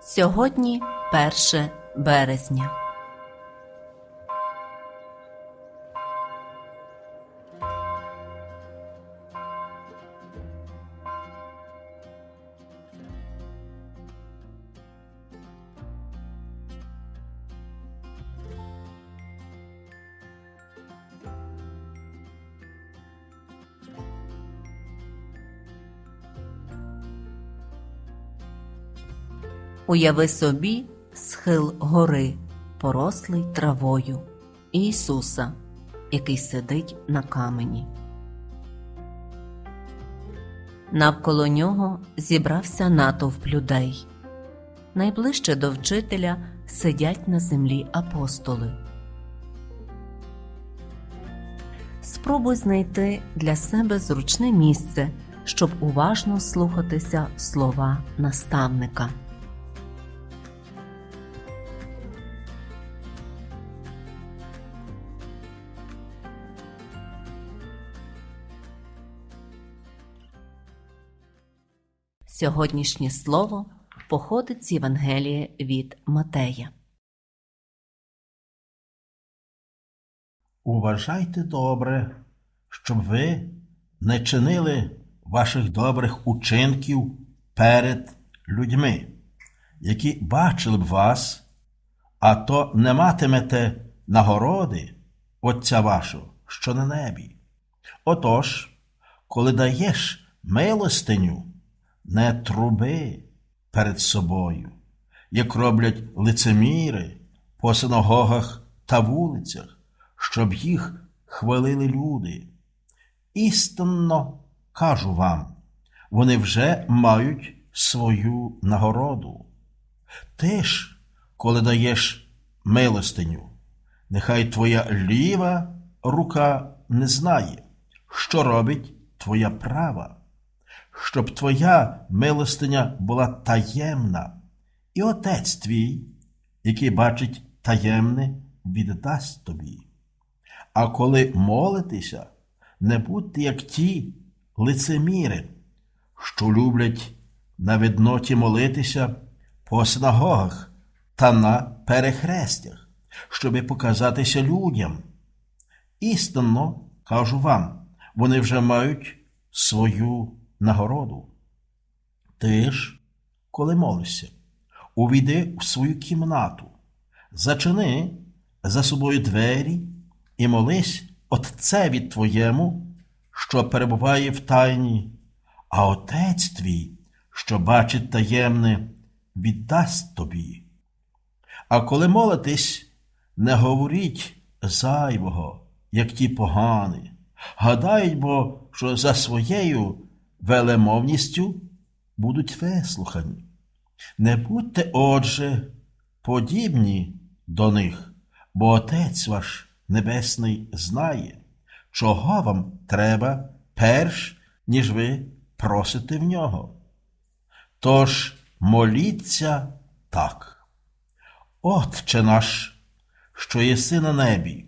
Сьогодні 1 березня. Уяви собі схил гори, порослий травою, Ісуса, який сидить на камені. Навколо нього зібрався натовп людей. Найближче до вчителя сидять на землі апостоли. Спробуй знайти для себе зручне місце, щоб уважно слухатися слова наставника. Сьогоднішнє слово походить з Євангелія від Матея. Уважайте добре, щоб ви не чинили ваших добрих учинків перед людьми, які бачили б вас, а то не матимете нагороди Отця вашого, що на небі. Отож, коли даєш милостиню, не труби перед собою, як роблять лицеміри по синагогах та вулицях, щоб їх хвалили люди. Істинно кажу вам, вони вже мають свою нагороду. Ти ж, коли даєш милостиню, нехай твоя ліва рука не знає, що робить твоя права, щоб твоя милостиня була таємна, і отець твій, який бачить таємне, віддасть тобі. А коли молитеся, не будьте як ті лицеміри, що люблять на видноті молитися по синагогах та на перехрестях, щоби показатися людям. Істинно кажу вам, вони вже мають свою нагороду. Ти ж, коли молишся, увійди в свою кімнату, зачини за собою двері і молись Отцеві твоєму, що перебуває в тайні, а Отець твій, що бачить таємне, віддасть тобі. А коли молитесь, не говоріть зайвого, як ті погані, гадають бо, що за своєю велемовністю будуть вислухані. Не будьте, отже, подібні до них, бо Отець ваш Небесний знає, чого вам треба перш, ніж ви просите в нього. Тож моліться так. Отче наш, що єси на небі,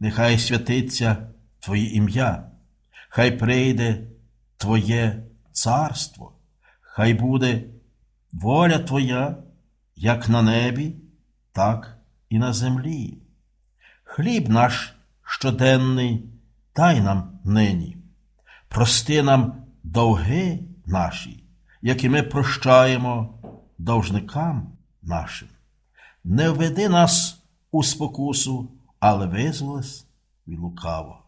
нехай святиться Твоє ім'я, хай прийде Твоє царство, хай буде воля Твоя, як на небі, так і на землі. Хліб наш щоденний дай нам нині. Прости нам довги наші, які ми прощаємо довжникам нашим. Не введи нас у спокусу, але визволись від лукаво.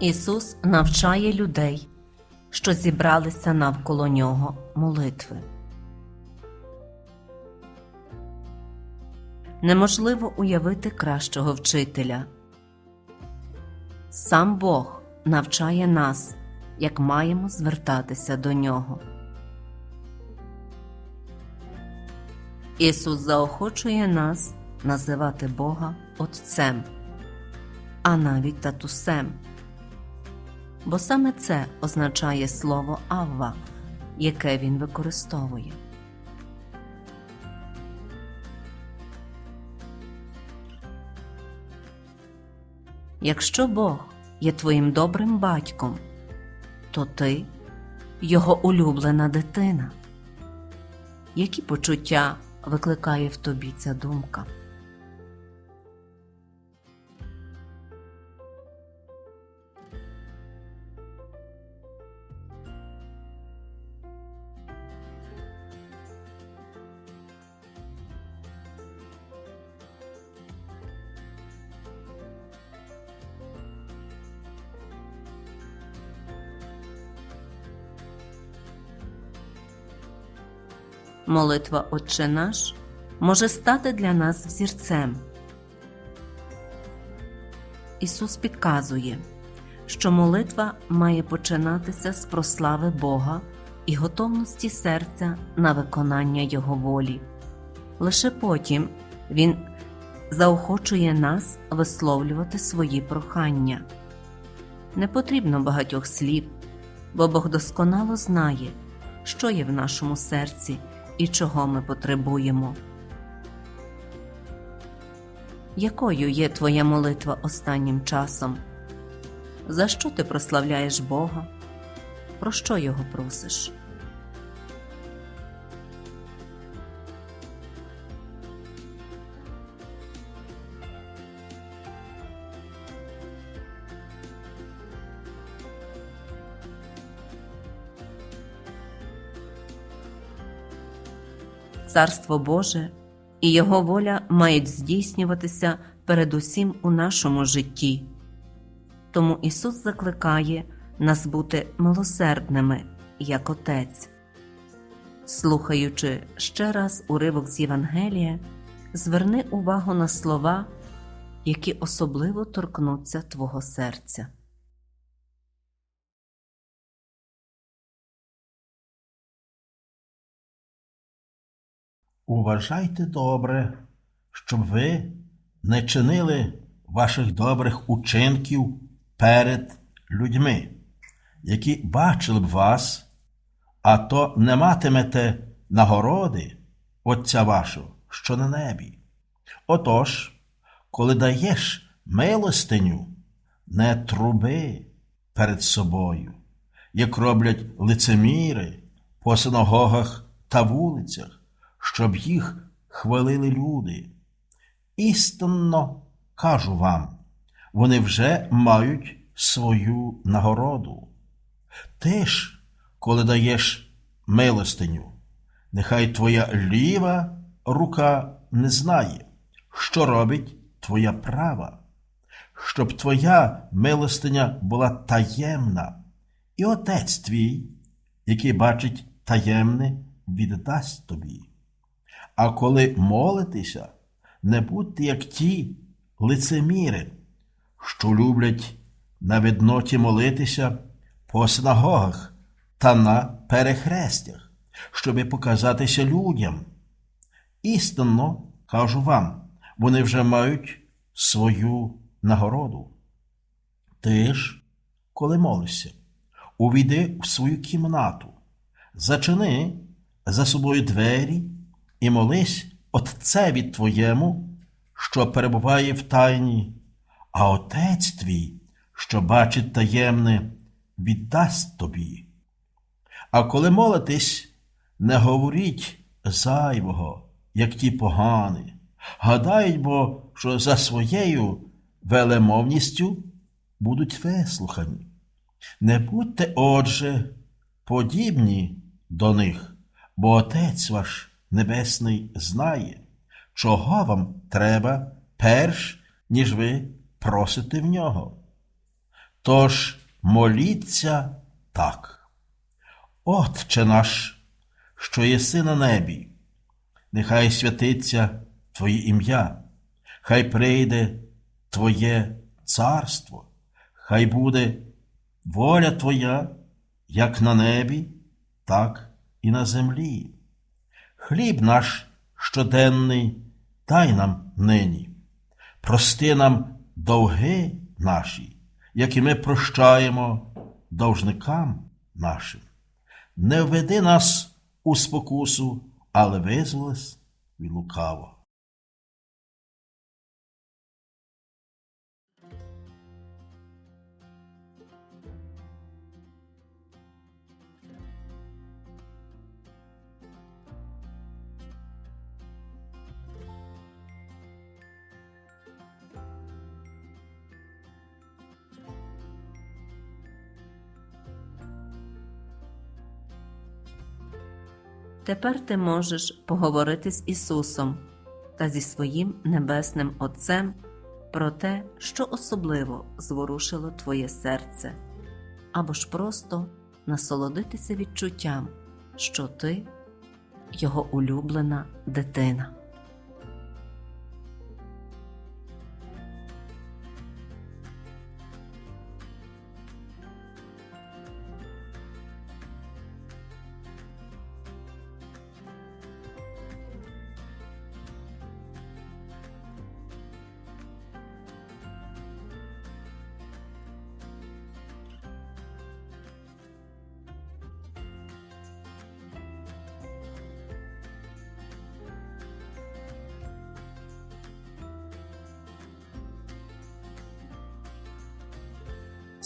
Ісус навчає людей, що зібралися навколо нього молитви. Неможливо уявити кращого вчителя. Сам Бог навчає нас, як маємо звертатися до нього. Ісус заохочує нас називати Бога Отцем, а навіть татусем. Бо саме це означає слово Авва, яке він використовує. Якщо Бог є твоїм добрим батьком, то ти його улюблена дитина. Які почуття викликає в тобі ця думка? Молитва Отче наш може стати для нас взірцем. Ісус підказує, що молитва має починатися з прослави Бога і готовності серця на виконання Його волі. Лише потім Він заохочує нас висловлювати свої прохання. Не потрібно багатьох слів, бо Бог досконало знає, що є в нашому серці і чого ми потребуємо. Якою є твоя молитва останнім часом? За що ти прославляєш Бога? Про що його просиш? Царство Боже і Його воля мають здійснюватися передусім у нашому житті. Тому Ісус закликає нас бути милосердними, як Отець. Слухаючи ще раз уривок з Євангелія, зверни увагу на слова, які особливо торкнуться Твого серця. Уважайте добре, щоб ви не чинили ваших добрих учинків перед людьми, які бачили б вас, а то не матимете нагороди Отця вашого, що на небі. Отож, коли даєш милостиню, не труби перед собою, як роблять лицеміри по синагогах та вулицях, щоб їх хвалили люди. Істинно кажу вам, вони вже мають свою нагороду. Ти ж, коли даєш милостиню, нехай твоя ліва рука не знає, що робить твоя права, щоб твоя милостиня була таємна, і отець твій, який бачить таємне, віддасть тобі. А коли молитеся, не будьте як ті лицеміри, що люблять на видноті молитися по синагогах та на перехрестях, щоби показатися людям. Істинно кажу вам, вони вже мають свою нагороду. Ти ж, коли молишся, увійди в свою кімнату, зачини за собою двері і молись Отцеві твоєму, що перебуває в тайні, а Отець твій, що бачить таємне, віддасть тобі. А коли молитесь, не говоріть зайвого, як ті погані, гадають бо, що за своєю велемовністю будуть вислухані. Не будьте, отже, подібні до них, бо Отець ваш Небесний знає, чого вам треба перш, ніж ви просите в нього. Тож моліться так. Отче наш, що єси на небі, нехай святиться Твоє ім'я, хай прийде Твоє царство, хай буде воля Твоя, як на небі, так і на землі. Хліб наш щоденний дай нам нині. Прости нам довги наші, як і ми прощаємо довжникам нашим. Не введи нас у спокусу, але визволись від лукаво. Тепер ти можеш поговорити з Ісусом та зі своїм Небесним Отцем про те, що особливо зворушило твоє серце, або ж просто насолодитися відчуттям, що ти його улюблена дитина.